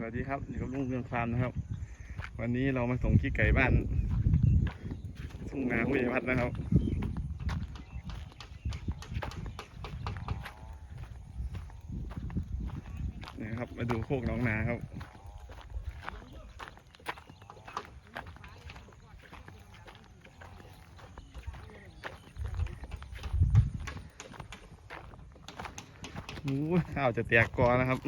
สวัสดีครับอยู่กับลุงเรืองฟาร์มนะครับ วันนี้เรามาส่งขี้ไก่บ้านทุ่งนาห้วยวัดนะครับ นี่ครับมาดูโคกน้องนาครับโอ้ข้าวจะแตกกอนะครับ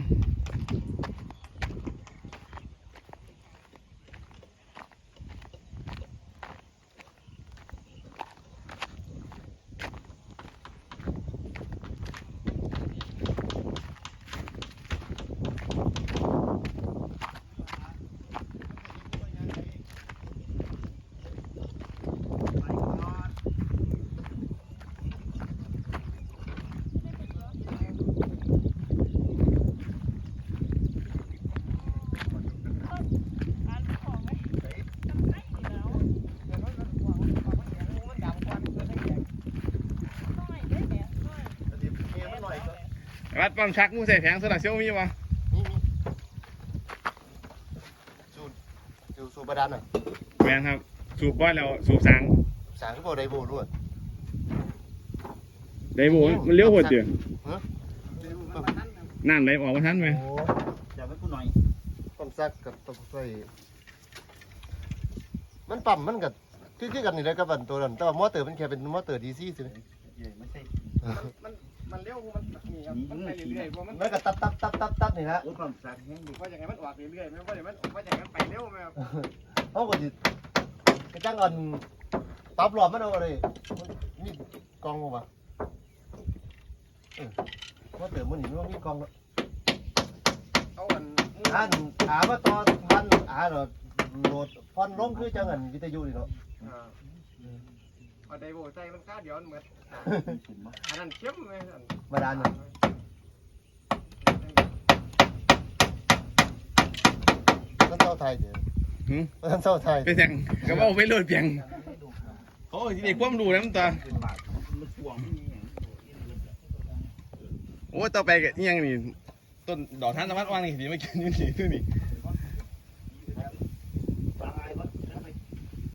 วัดปั๊มชักมูใส่แผงโซดาเซลมีวะนี่นี่สูบสูบสูบบาดาลหน่อยแมงครับ สูบบ้านแล้วสูบสางสางขึ้นบ่ไดโบด้วยได้โบมันเลี้ยวหัวเจือฮะน้ำไหลออกมาทันไหมโอ้จับไว้กูหน่อยปั๊มซักกับต้องใส่มันปั๊มมันกับคือคือกันนี่แหละกับอันตัวนั้นแต่ว่ามอเตอร์มันแค่เป็นมอเตอร์ดีซีสิไม่ใช่มัน มันเร็วมันนี่ครับมันไปเรื่อยๆเพราะมันมันก็ตับตับตับตับตับนี่ฮะโอ้ความสักแห้งดิว่าอย่างไงมันออกเรื่อยๆไม่ว่าอย่างมันว่าอย่างนั้นไปเร็วไหมครับเขาก็สิกระจังอันปรับรอบมันเอาเลยมันมีกล่องบ่วะเออมอเตอร์มันนี่มันมีกล่องเนอะเอาอันอันถามว่าตอนพันอ่าเหรอโหลดฟอนลงคือจังอันวิทยุนี่เนาะ เอาไดโบใจมันค่าเดี๋ยวมันเหมือนอันนั้นเข้มไหมมาดานเนี่ยมันเศร้าไทยเดี๋ยวมันเศร้าไทยไปแทงก็ว่าเอาไปโหลดเพียงโอ้ยเด็กความรู้นะมันตัวเป็นบาทมันช่วงไม่มีอย่าโอ้ยต่อไปก็ยังนี่ต้นดอกทานตะวันว่างนี่ดีไม่กินนี่นี่นี่